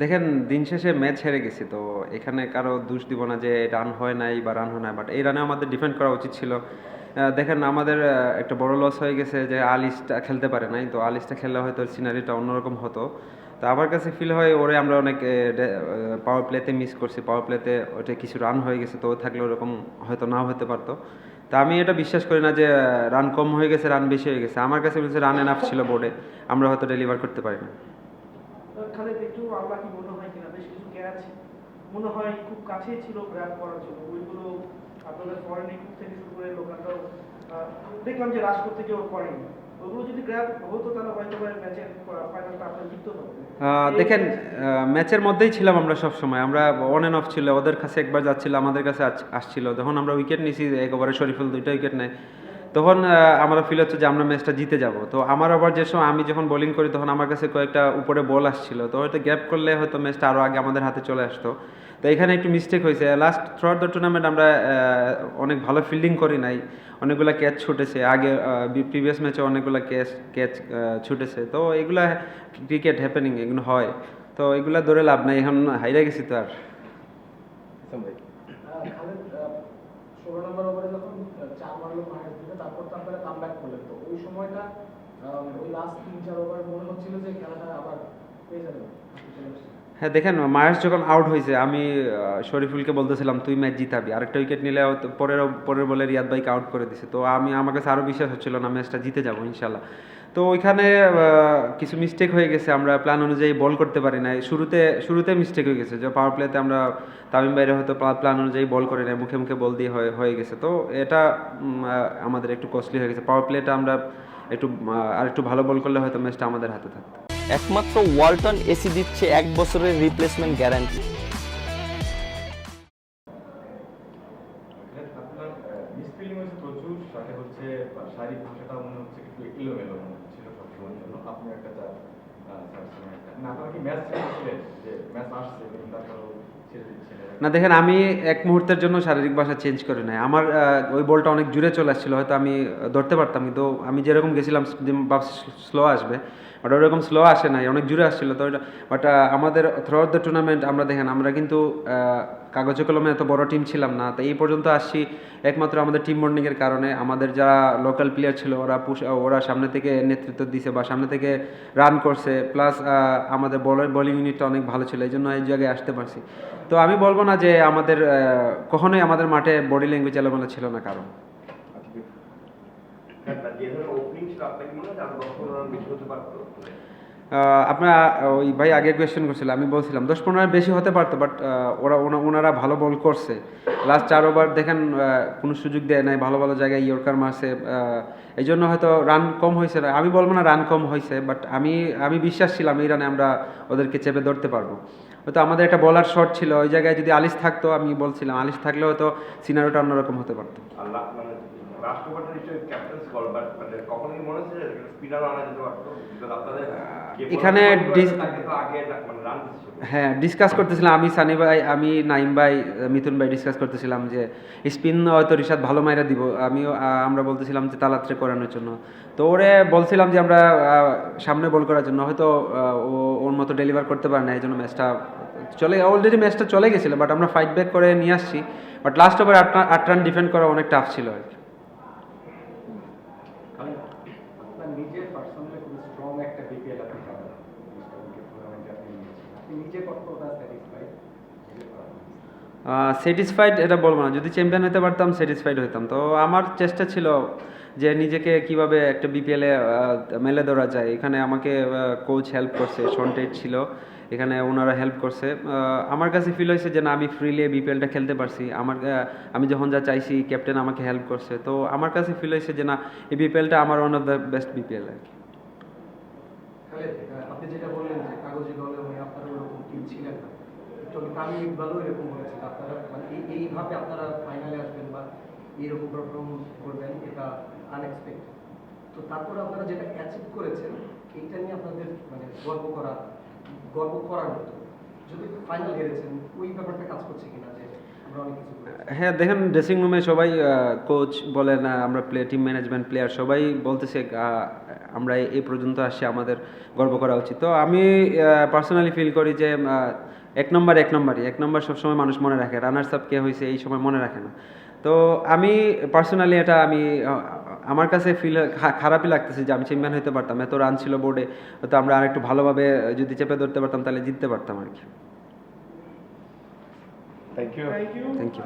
দেখেন, দিন শেষে ম্যাচ হেরে গেছি, তো এখানে কারও দোষ দিব না যে রান হয় নাই বা রান হয় নাই বাট এই রানে আমাদের ডিফেন্ড করা উচিত ছিল। দেখেন, আমাদের একটা বড় লস হয়ে গেছে যে আলিশটা খেলতে পারে নাই, তো আলিশটা খেললে হয়তো সিনারিটা অন্যরকম হতো। তো আমার কাছে ফিল হয়, ওরে আমরা অনেক পাওয়ার প্লেতে মিস করছি পাওয়ার প্লেতে ওটা কিছু রান হয়ে গেছে, তো থাকলে ওরকম হয়তো নাও হতে পারতো। তা আমি এটা বিশ্বাস করি না যে রান কম হয়ে গেছে রান বেশি হয়ে গেছে। আমার কাছে বলছে রান এনাফ ছিল বোর্ডে আমরা হয়তো ডেলিভার করতে পারি না একটু আল্লাহ কি মনে হয় কিনা, বেশ কিছু ক্যাচ মনে হয় খুব কাছেই ছিল গ্র্যাব করার জন্য। ওইগুলো আপনাদের ফরেন ইকুইপ থেকে শুরু করে লোকালরাও দেখলাম যে রাশ করতে কেউ করেনি। দেখেন ম্যাচের মধ্যেই ছিলাম আমরা সব সময় আমরা অন অ্যান্ড অফ ছিল, ওদের কাছে একবার যাচ্ছিল, আমাদের কাছে আস- আসছিল। যখন আমরা উইকেট নিছি এক ওভারে শরীফুল দুইটা উইকেট নেয়। তখন আমরা ফিল হচ্ছে যে আমরা ম্যাচটা জিতে যাব। তো আমার আবার যে সময় আমি যখন বোলিং করি, তখন আমার কাছে কয়েকটা উপরে বল আসছিল। তো হয়তো গ্যাপ করলে হয়তো ম্যাচটা আরও আগে আমাদের হাতে চলে আসতো। তো এখানে একটু মিস্টেক হয়েছে। Last throughout the tournament আমরা অনেক ভালো ফিল্ডিং করি নাই। অনেকগুলো ক্যাচ ছুটেছে। আগে প্রিভিয়াস ম্যাচে অনেকগুলো ক্যাচ ক্যাচ ছুটেছে। তো এগুলা ক্রিকেট হ্যাপেনিং এগুলো হয়। তো এগুলা ধরে লাভ নাই। এখন হাইরা গেছি তো আর খালেদ ষোলো নম্বর ওভারে যখন আহ, চার মারলো মায়ের দিকে তারপর কাম ব্যাক করলেন। তো ওই সময়টা ওই লাস্ট তিন, চার ওভার মনে হচ্ছিল যে খেলাটা আবার পেয়ে যাবে। হ্যাঁ দেখেন মায়াস যখন আউট হয়েছে, আমি শরীফুলকে বলতেছিলাম, তুই ম্যাচ জিতাবি। আরেকটা উইকেট নিলে পরের পরের বলে রিয়াদ ভাইকে আউট করে দিছে। তো আমি, আমার কাছে আরও বিশ্বাস হচ্ছিল না ম্যাচটা জিতে যাব, ইনশাল্লাহ। তো ওইখানে কিছু মিস্টেক হয়ে গেছে আমরা প্ল্যান অনুযায়ী বল করতে পারি নাই। শুরুতে শুরুতে মিস্টেক হয়ে গেছে যে পাওয়ার প্লেতে আমরা তামিম বাইরে হয়তো প্ল্যান অনুযায়ী বল করি নাই মুখে মুখে বল দিয়ে হয়ে গেছে। তো এটা আমাদের একটু কস্টলি হয়ে গেছে। পাওয়ার প্লেটা আমরা একটু আর একটু ভালো বল করলে হয়তো ম্যাচটা আমাদের হাতে থাকতো। একমাত্র ওয়ালটন এসি দিচ্ছে এক বছরের রিপ্লেসমেন্ট গ্যারান্টি সাথে হচ্ছে শারীরিক ভাষাটা মনে হচ্ছে একটু এলোমেলো আপনি না দেখেন, আমি এক মুহূর্তের জন্য শারীরিক ভাষা চেঞ্জ করি নাই। আমার ওই বলটা অনেক জুড়ে চলে আসছিল, হয়তো আমি ধরতে পারতাম, কিন্তু আমি যেরকম গেছিলাম স্লো আসবে বাট ওরকম স্লো আসে নাই, অনেক জুড়ে আসছিল, তো বাট আমাদের থ্রু আউট দ্য টুর্নামেন্ট আমরা দেখেন, আমরা কিন্তু কাগজে কলমে এত বড় টিম ছিলাম না। তো এই পর্যন্ত আসছি। একমাত্র আমাদের টিম বন্ডিংয়ের কারণে। আমাদের যারা লোকাল প্লেয়ার ছিল, ওরা ওরা সামনে থেকে নেতৃত্ব দিছে বা সামনে থেকে রান করছে। প্লাস আমাদের বোলিং ইউনিটটা অনেক ভালো ছিল। এই জন্য এই জায়গায় আসতে পারছি। তো আমি বলব না যে আমাদের কখনোই আমাদের মাঠে বডি ল্যাঙ্গুয়েজ এলোমেলো ছিল না কারণ ওপেনিং ছিল, আপনাকে মনে হয় আপনার ওই ভাই আগে কোয়েশ্চেন করছিল, আমি বলছিলাম, দশ পনেরো বেশি হতে পারতো বাট ওরা ওনারা ভালো বল করছে। লাস্ট চার ওভার দেখেন কোনো সুযোগ দেয় নাই, ভালো ভালো জায়গায় ইয়র্কার মারছে এই জন্য হয়তো রান কম হয়েছে। আমি বলব না রান কম হয়েছে বাট আমি আমি বিশ্বাস ছিলাম এই রানে আমরা ওদেরকে চেপে ধরতে পারব। হয়তো আমাদের একটা বলার শট ছিল, ওই জায়গায় যদি আলিশ থাকতো, আমি বলছিলাম আলিশ থাকলে হয়তো সিনারিওটা অন্যরকম হতে পারতো। রাষ্ট্রপতি নিশ্চয়ই ক্যাপ্টেন্স কল বাট মানে কখনো কি মনে হচ্ছে স্পিনার আনা যেতে পারতো? আপনাদের এখানে মানে হ্যাঁ ডিসকাস করতেছিলাম। আমি সানি ভাই আমি নাইম ভাই মিথুন ভাই ডিসকাস করতেছিলাম যে স্পিন হয়তো রিশাদ ভালো মাইরা দিব। আমিও আমরা বলতেছিলাম যে তালাত্রে করানোর জন্য। তো ওরে বলছিলাম যে আমরা সামনে বল করার জন্য। হয়তো ও ওর মতো ডেলিভার করতে পারে না এই জন্য ম্যাচটা চলে অলরেডি ম্যাচটা চলে গেছিল বাট আমরা ফাইট ব্যাক করে নিয়ে আসছি। বাট লাস্ট ওভার আট রান ডিফেন্ড করা অনেক টাফ ছিল আর কি। নিজের পার্সোনালি খুব স্ট্রং একটা বিপিএল আপনি পাবেন। স্যাটিসফাইড এটা বলব না। যদি চ্যাম্পিয়ন হতে পারতাম স্যাটিসফাইড হতাম। তো আমার চেষ্টা ছিল যে নিজেকে কীভাবে একটা বিপিএলে মেলে ধরা যায়। এখানে আমাকে কোচ হেল্প করছে। সন্টেট ছিল। এখানে ওনারা হেল্প করছে। আমার কাছে ফিল হয়েছে যে না, আমি ফ্রিলি বিপিএলটা খেলতে পারছি। আমার আমি যখন যা চাইছি ক্যাপ্টেন আমাকে হেল্প করছে। তো আমার কাছে ফিল হয়েছে যে না, এই বিপিএলটা আমার one of the best BPL আর কি। আপনি যেটা বললেন যে কাগজে আপনারা ওরকম এরকম মানে আপনারা ফাইনালে আসবেন বা তো তারপরে আপনারা যেটা অ্যাচিভ করেছেন, এইটা নিয়ে আপনাদের মানে গর্ব করা গর্ব করার মতো। যদি ফাইনাল হেরেছেন, ওই ব্যাপারটা কাজ করছে কিনা যে। হ্যাঁ দেখেন ড্রেসিং রুমে সবাই কোচ বলেন আমরা প্লে টিম ম্যানেজমেন্ট প্লেয়ার সবাই বলতেছে আমরা এই পর্যন্ত আসছি, আমাদের গর্ব করা উচিত। তো আমি পার্সোনালি ফিল করি যে এক নম্বর এক নম্বরই এক নম্বর সবসময় মানুষ মনে রাখে। রানার্স আপ কে হয়েছে এই সময় মনে রাখে না। তো আমি পার্সোনালি এটা আমি আমার কাছে ফিল খারাপই লাগতেছে যে আমি চ্যাম্পিয়ন হতে পারতাম। এত রান ছিল বোর্ডে তো আমরা আর একটু ভালোভাবে যদি চেপে ধরতে পারতাম তাহলে জিততে পারতাম আর কি। Thank you thank you